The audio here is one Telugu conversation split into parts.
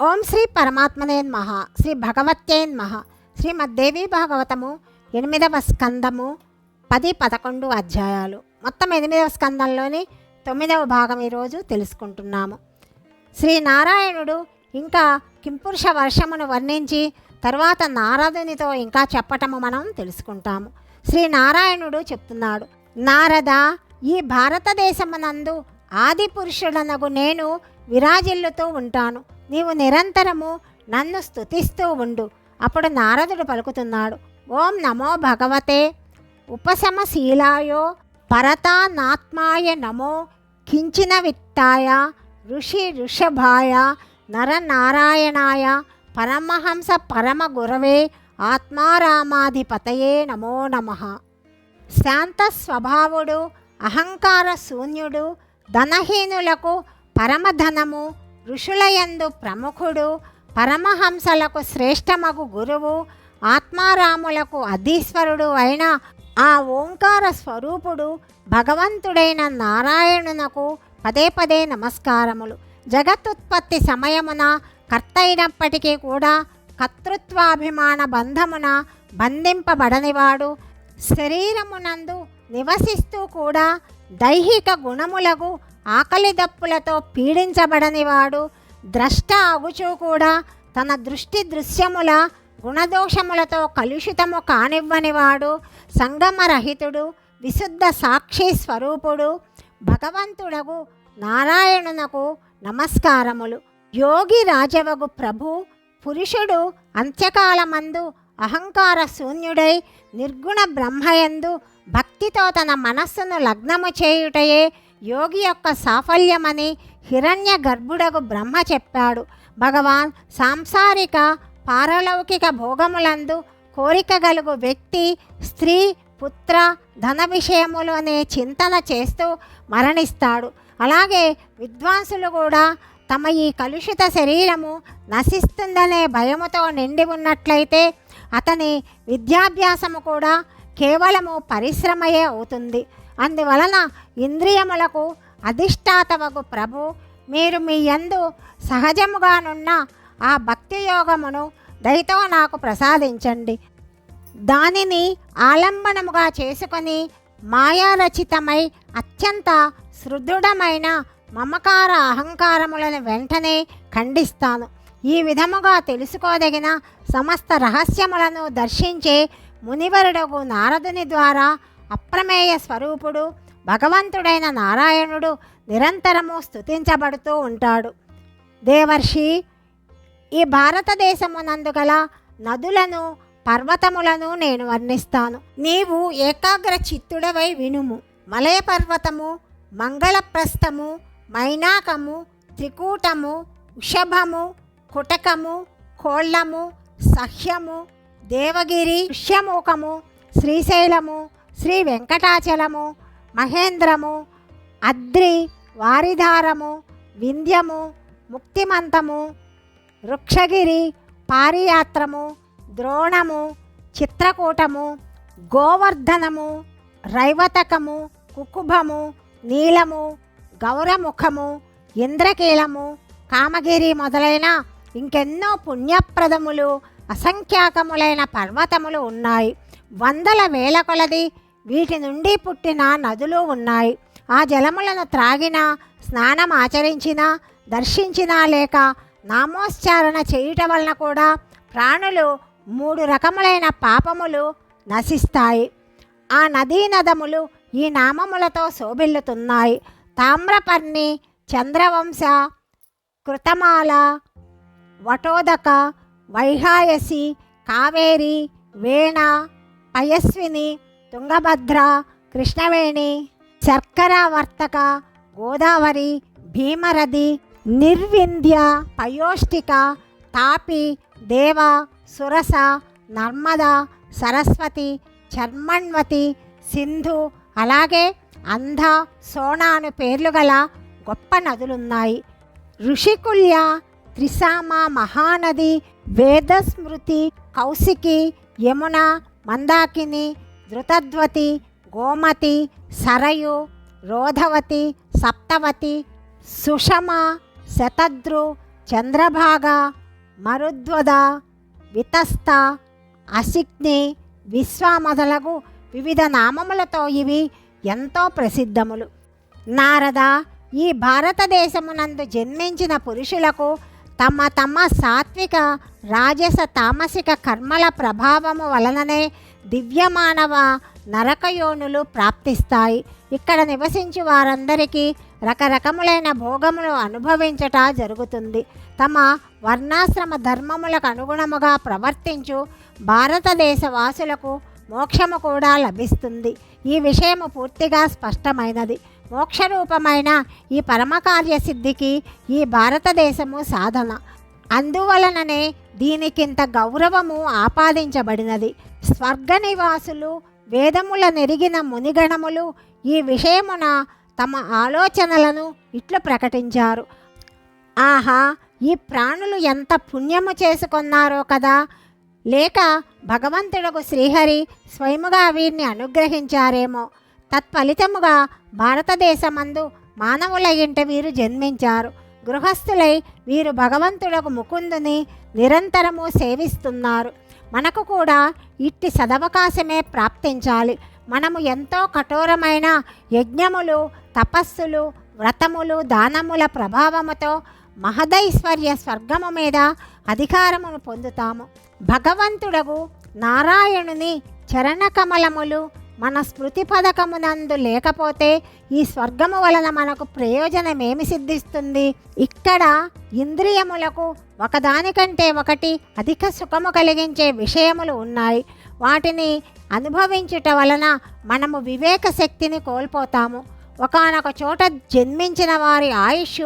ఓం శ్రీ పరమాత్మనేన్మహ శ్రీ భగవత్యేన్మహ శ్రీమద్దేవి భాగవతము ఎనిమిదవ స్కందము పది పదకొండు అధ్యాయాలు. మొత్తం ఎనిమిదవ స్కందంలోని తొమ్మిదవ భాగం ఈరోజు తెలుసుకుంటున్నాము. శ్రీ నారాయణుడు ఇంకా కింపురుష వర్షమును వర్ణించి తరువాత నారదునితో ఇంకా చెప్పటము మనం తెలుసుకుంటాము. శ్రీ నారాయణుడు చెప్తున్నాడు నారద ఈ భారతదేశమునందు ఆది పురుషుడనగు నేను విరాజిల్లుతూ ఉంటాను. నీవు నిరంతరము నన్ను స్తుతిస్తూ ఉండు. అప్పుడు నారదుడు పలుకుతున్నాడు. ఓం నమో భగవతే. ఉపశమశీలాయో పరతానాత్మాయ నమో కించిన విత్తాయ ఋషి ఋషభాయ నరనారాయణాయ పరమహంస పరమ గురవే ఆత్మారామాధిపతయే నమో నమః. శాంత స్వభావుడు అహంకార శూన్యుడు ధనహీనులకు పరమధనము ఋషులయందు ప్రముఖుడు పరమహంసలకు శ్రేష్టమగు గురువు ఆత్మారాములకు అధీశ్వరుడు అయిన ఆ ఓంకార స్వరూపుడు భగవంతుడైన నారాయణునకు పదే పదే నమస్కారములు. జగత్తుత్పత్తి సమయమున కర్త అయినప్పటికీ కూడా కర్తృత్వాభిమాన బంధమున బంధింపబడనివాడు. శరీరమునందు నివసిస్తూ కూడా దైహిక గుణములకు ఆకలి దప్పులతో పీడించబడనివాడు ద్రష్ట అగుచూ కూడా తన దృష్టి దృశ్యముల గుణదోషములతో కలుషితము కానివ్వనివాడు సంగమరహితుడు విశుద్ధ సాక్షి స్వరూపుడు భగవంతుడగు నారాయణునకు నమస్కారములు. యోగి రాజవగు ప్రభు పురుషుడు అంత్యకాలమందు అహంకార శూన్యుడై నిర్గుణ బ్రహ్మయందు భక్తితో తన మనస్సును లగ్నము చేయుటయే యోగి యొక్క సాఫల్యమని హిరణ్య గర్భుడకు బ్రహ్మ చెప్పాడు. భగవాన్ సాంసారిక పారలౌకిక భోగములందు కోరిక గలుగు వ్యక్తి స్త్రీ పుత్ర ధన విషయములోనే చింతన చేస్తూ మరణిస్తాడు. అలాగే విద్వాంసులు కూడా తమ ఈ కలుషిత శరీరము నశిస్తుందనే భయముతో నిండి ఉన్నట్లయితే అతని విద్యాభ్యాసము కూడా కేవలము పరిశ్రమయే అవుతుంది. అందువలన ఇంద్రియములకు అధిష్టాతవగు ప్రభు మీరు మీ యందు సహజముగానున్న ఆ భక్తి యోగమును దయతో నాకు ప్రసాదించండి. దానిని ఆలంబనముగా చేసుకొని మాయారచితమై అత్యంత సుదృఢమైన మమకార అహంకారములను వెంటనే ఖండిస్తాను. ఈ విధముగా తెలుసుకోదగిన సమస్త రహస్యములను దర్శించే మునివరుడగు నారదుని ద్వారా అప్రమేయ స్వరూపుడు భగవంతుడైన నారాయణుడు నిరంతరము స్తుతించబడుతూ ఉంటాడు. దేవర్షి ఈ భారతదేశమునందు గల నదులను పర్వతములను నేను వర్ణిస్తాను. నీవు ఏకాగ్ర చిత్తుడవై వినుము. మలయ పర్వతము మంగళప్రస్థము మైనాకము త్రికూటము వృషభము కుటకము కోళ్ళము సహ్యము దేవగిరి పుష్యముఖము శ్రీశైలము శ్రీ వెంకటాచలము మహేంద్రము అద్రి వారిధారము వింధ్యము ముక్తిమంతము వృక్షగిరి పారియాత్రము ద్రోణము చిత్రకూటము గోవర్ధనము రైవతకము కుకుభము నీలము గౌరముఖము ఇంద్రకీలము కామగిరి మొదలైన ఇంకెన్నో పుణ్యప్రదములు అసంఖ్యాకములైన పర్వతములు ఉన్నాయి. వందల వేల కొలది వీటి నుండి పుట్టిన నదులు ఉన్నాయి. ఆ జలములను త్రాగినా స్నానం ఆచరించినా దర్శించినా లేక నామోచ్చారణ చేయుట వలన కూడా ప్రాణులు మూడు రకములైన పాపములు నశిస్తాయి. ఆ నదీ నదములు ఈ నామములతో శోభిల్లుతున్నాయి. తామ్రపర్ణి చంద్రవంశ కృతమాల వటోదక వైహాయసి కావేరి వేణ పయస్విని తుంగభద్ర కృష్ణవేణి శర్కరావర్తక గోదావరి భీమరది నిర్వింధ్య పయోష్టిక తాపి దేవ సురస నర్మద సరస్వతి చర్మణ్వతి సింధు అలాగే అంధ సోనాను పేర్లు గల గొప్ప నదులున్నాయి. ఋషికుల్య త్రిసామ మహానది వేదస్మృతి కౌశికి యమున మందాకిని ధృతద్వతి గోమతి సరయు రోధవతి సప్తవతి సుషమ శతద్రు చంద్రభాగ మరుద్వద వితస్త అసిగ్ని విశ్వ మొదలగు వివిధ నామములతో ఇవి ఎంతో ప్రసిద్ధములు. నారద ఈ భారతదేశమునందు జన్మించిన పురుషులకు తమ తమ సాత్విక రాజస తామసిక కర్మల ప్రభావము వలననే దివ్యమానవ నరకయోనులు ప్రాప్తిస్తాయి. ఇక్కడ నివసించి వారందరికీ రకరకములైన భోగములు అనుభవించట జరుగుతుంది. తమ వర్ణాశ్రమ ధర్మములకు అనుగుణముగా ప్రవర్తించు భారతదేశ వాసులకు మోక్షము కూడా లభిస్తుంది. ఈ విషయము పూర్తిగా స్పష్టమైనది. మోక్షరూపమైన ఈ పరమకార్య సిద్ధికి ఈ భారతదేశము సాధన. అందువలననే దీనికింత గౌరవము ఆపాదించబడినది. స్వర్గ నివాసులు వేదముల నెరిగిన మునిగణములు ఈ విషయమున తమ ఆలోచనలను ఇట్లు ప్రకటించారు. ఆహా ఈ ప్రాణులు ఎంత పుణ్యము చేసుకున్నారో కదా! లేక భగవంతుడకు శ్రీహరి స్వయముగా వీరిని అనుగ్రహించారేమో! తత్ఫలితముగా భారతదేశమందు మానవుల ఇంట వీరు జన్మించారు. గృహస్థులై వీరు భగవంతుడకు ముకుందుని నిరంతరము సేవిస్తున్నారు. మనకు కూడా ఇట్టి సదవకాశమే ప్రాప్తించాలి. మనము ఎంతో కఠోరమైన యజ్ఞములు తపస్సులు వ్రతములు దానముల ప్రభావముతో మహదైశ్వర్య స్వర్గము మీద అధికారమును పొందుతాము. భగవంతుడగు నారాయణుని చరణకమలములు మన స్మృతి పథకమునందు లేకపోతే ఈ స్వర్గము వలన మనకు ప్రయోజనమేమి సిద్ధిస్తుంది? ఇక్కడ ఇంద్రియములకు ఒకదానికంటే ఒకటి అధిక సుఖము కలిగించే విషయములు ఉన్నాయి. వాటిని అనుభవించుట వలన మనము వివేక శక్తిని కోల్పోతాము. ఒకనొక చోట జన్మించిన వారి ఆయుష్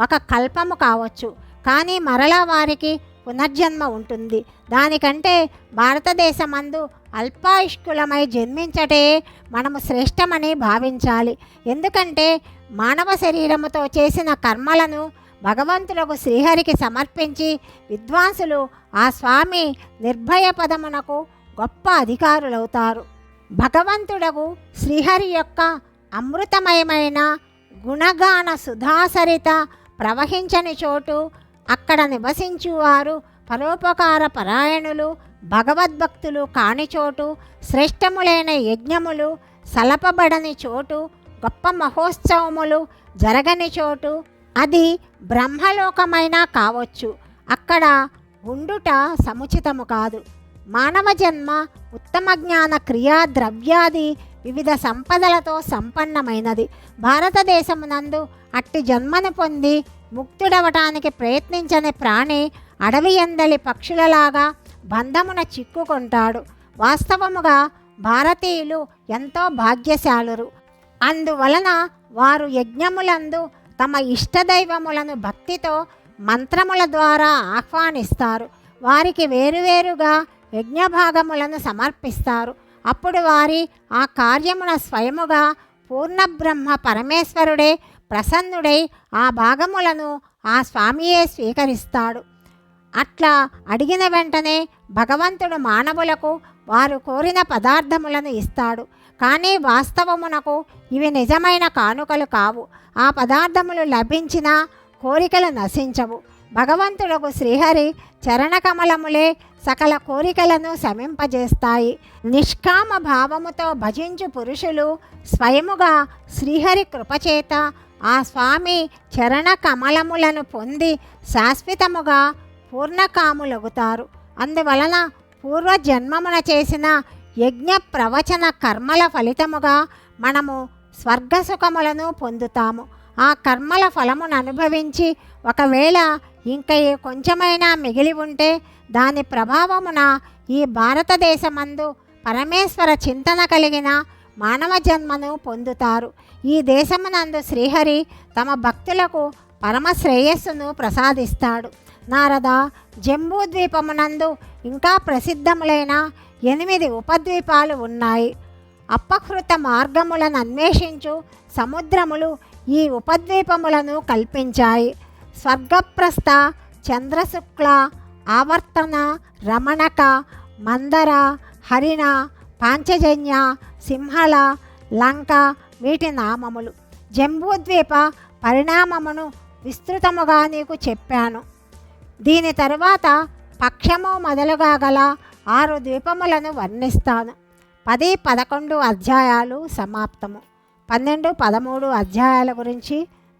ఒక కల్పము కావచ్చు. కానీ మరలా వారికి పునర్జన్మ ఉంటుంది. దానికంటే భారతదేశమందు అల్పాయుష్కులమై జన్మించటే మనము శ్రేష్టమని భావించాలి. ఎందుకంటే మానవ శరీరముతో చేసిన కర్మలను భగవంతులకు శ్రీహరికి సమర్పించి విద్వాంసులు ఆ స్వామి నిర్భయ పదమునకు గొప్ప అధికారులవుతారు. భగవంతుడకు శ్రీహరి యొక్క అమృతమయమైన గుణగాన సుధాసరిత ప్రవహించని చోటు అక్కడ నివసించువారు పరోపకార పరాయణులు భగవద్భక్తులు కాని చోటు శ్రేష్టములైన యజ్ఞములు సలపబడని చోటు గొప్ప మహోత్సవములు జరగని చోటు అది బ్రహ్మలోకమైనా కావచ్చు. అక్కడ ఉండుట సముచితము కాదు. మానవ జన్మ ఉత్తమ జ్ఞాన క్రియా ద్రవ్యాది వివిధ సంపదలతో సంపన్నమైనది. భారతదేశమునందు అట్టి జన్మను పొంది ముక్తుడవటానికి ప్రయత్నించని ప్రాణి అడవి ఎందలి పక్షులలాగా బంధమున చిక్కుకుంటాడు. వాస్తవముగా భారతీయులు ఎంతో భాగ్యశాలురు. అందువలన వారు యజ్ఞములందు తమ ఇష్టదైవములను భక్తితో మంత్రముల ద్వారా ఆహ్వానిస్తారు. వారికి వేరువేరుగా యజ్ఞభాగములను సమర్పిస్తారు. అప్పుడు వారి ఆ కార్యమున స్వయముగా పూర్ణబ్రహ్మ పరమేశ్వరుడే ప్రసన్నుడై ఆ భాగములను ఆ స్వామియే స్వీకరిస్తాడు. అట్లా అడిగిన వెంటనే భగవంతుడు మానవులకు వారు కోరిన పదార్థములను ఇస్తాడు. కానీ వాస్తవమునకు ఇవి నిజమైన కానుకలు కావు. ఆ పదార్థములు లభించినా కోరికలు నశించవు. భగవంతుడకు శ్రీహరి చరణకమలములే సకల కోరికలను శమింపజేస్తాయి. నిష్కామ భావముతో భజించు పురుషులు స్వయముగా శ్రీహరి కృపచేత ఆ స్వామి చరణ కమలములను పొంది శాశ్వతముగా పూర్ణకాములగుతారు. అందువలన పూర్వజన్మమున చేసిన యజ్ఞ ప్రవచన కర్మల ఫలితముగా మనము స్వర్గసుఖములను పొందుతాము. ఆ కర్మల ఫలమును అనుభవించి ఒకవేళ ఇంకా ఏ కొంచెమైనా మిగిలి ఉంటే దాని ప్రభావమున ఈ భారతదేశమందు పరమేశ్వర చింతన కలిగిన మానవ జన్మను పొందుతారు. ఈ దేశమునందు శ్రీహరి తమ భక్తులకు పరమ శ్రేయస్సును ప్రసాదిస్తాడు. నారద జంబూద్వీపమునందు ఇంకా ప్రసిద్ధములైన ఎనిమిది ఉపద్వీపాలు ఉన్నాయి. అపహృత మార్గములను అన్వేషించు సముద్రములు ఈ ఉపద్వీపములను కల్పించాయి. స్వర్గప్రస్థ చంద్రశుక్ల ఆవర్తన రమణక మందర హరిణ పాంచజన్య సింహళ లంక వీటి నామములు. జంబూద్వీప పరిణామమును విస్తృతముగా నీకు చెప్పాను. దీని తరువాత పక్షము మొదలుగా గల ఆరు ద్వీపములను వర్ణిస్తాను. పది పదకొండు అధ్యాయాలు సమాప్తము. పన్నెండు పదమూడు అధ్యాయాల గురించి